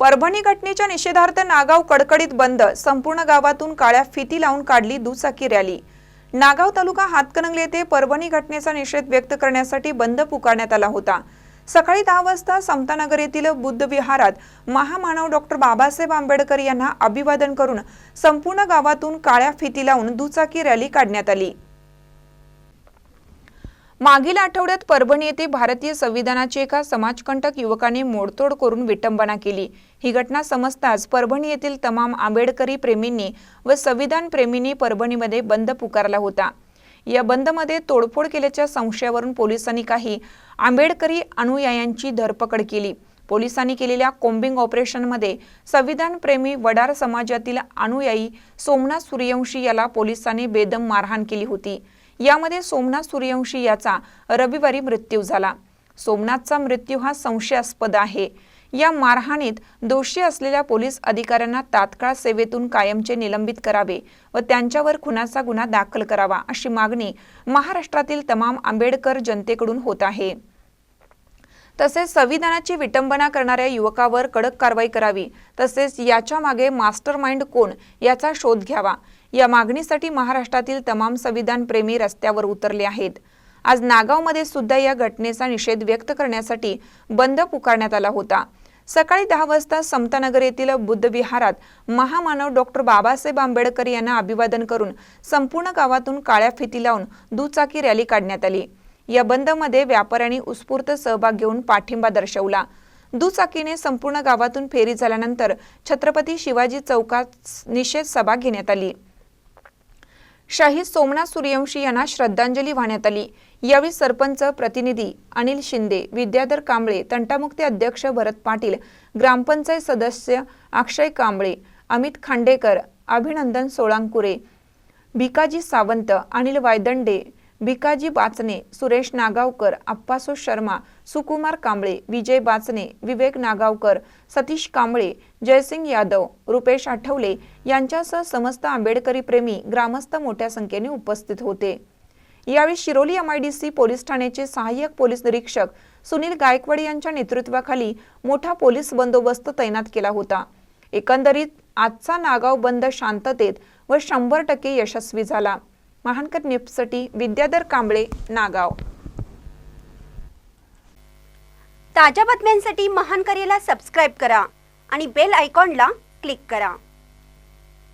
परभणी घटनेच्या निषेधार्थ नागाव कडकडीत बंद. संपूर्ण गावातून काळ्या फिती लावून काढली दुचाकी रॅली. नागाव तालुका हातकणंगले येथे परभणी घटनेचा निषेध व्यक्त करण्यासाठी बंद पुकारण्यात आला होता. सकाळी दहा वाजता समतानगर येथील बुद्ध विहारात महामानव डॉक्टर बाबासाहेब आंबेडकर यांना अभिवादन करून संपूर्ण गावातून काळ्या फिती लावून दुचाकी रॅली काढण्यात आली. मागील आठवड्यात परभणी येथे भारतीय संविधानाची एका समाजकंटक युवकाने मोडतोड करून विटंबना केली. ही घटना समजताच परभणी येथील तमाम आंबेडकरी प्रेमींनी व संविधान प्रेमींनी परभणीमध्ये बंद पुकारला होता. या बंदमध्ये तोडफोड केल्याच्या संशयावरून पोलिसांनी काही आंबेडकरी अनुयायांची धरपकड केली. पोलिसांनी केलेल्या कोम्बिंग ऑपरेशनमध्ये संविधानप्रेमी वडार समाजातील अनुयायी सोमनाथ सूर्यवंशी याला पोलिसांनी बेदम मारहाण केली होती. यामध्ये सोमनाथ सूर्यवंशी याचा रविवारी मृत्यू झाला. सोमनाथचा मृत्यू हा संशयास्पद आहे. या मारहाणीत दोषी असलेल्या पोलीस अधिकाऱ्यांना तात्काळ सेवेतून कायमचे निलंबित करावे व त्यांच्यावर खुनाचा गुन्हा दाखल करावा अशी मागणी महाराष्ट्रातील तमाम आंबेडकर जनतेकडून होत आहे. तसेच संविधानाची विटंबना करणाऱ्या युवकावर कडक कारवाई करावी. तसेच याच्या मागे मास्टर माइंड कोण याचा शोध घ्यावा. या मागणीसाठी महाराष्ट्रातील तमाम संविधान प्रेमी रस्त्यावर उतरले आहेत. आज नागावमध्ये सुद्धा या घटनेचा निषेध व्यक्त करण्यासाठी बंद पुकारण्यात आला होता. सकाळी दहा वाजता समतानगर येथील बुद्ध विहारात महामानव डॉक्टर बाबासाहेब आंबेडकर यांना अभिवादन करून संपूर्ण गावातून काळ्या फिती लावून दुचाकी रॅली काढण्यात आली. या बंदमध्ये व्यापाऱ्यांनी उत्स्फूर्त सहभाग घेऊन पाठिंबा दर्शवला. दुचाकीने संपूर्ण गावातून फेरी झाल्यानंतर छत्रपती शिवाजी चौकात निषेध सभा घेण्यात आली. शहीद सोमनाथ सूर्यवंशी यांना श्रद्धांजली वाहण्यात आली. यावेळी सरपंच प्रतिनिधी अनिल शिंदे विद्याधर कांबळे तंटामुक्ती अध्यक्ष भरत पाटील ग्रामपंचायत सदस्य अक्षय कांबळे अमित खांडेकर अभिनंदन सोळांकुरे भिकाजी सावंत अनिल वायदंडे भिकाजी बाचने सुरेश नागावकर आप्पासो शर्मा सुकुमार कांबळे विजय बाचने विवेक नागावकर सतीश कांबळे जयसिंग यादव रुपेश आठवले यांच्यासह समस्त आंबेडकरी प्रेमी ग्रामस्थ मोठ्या संख्येने उपस्थित होते. यावेळी शिरोली एमआयडीसी पोलीस ठाण्याचे सहाय्यक पोलीस निरीक्षक सुनील गायकवाड यांच्या नेतृत्वाखाली मोठा पोलीस बंदोबस्त तैनात केला होता. एकंदरीत आजचा नागाव बंद शांततेत व शंभर टक्के यशस्वी झाला. महानकर न्यूजसाठी विद्याधर कांबळे नागाव. ताज्या बातम्यांसाठी महानकरेला सबस्क्राईब करा आणि बेल आयकॉनला क्लिक करा.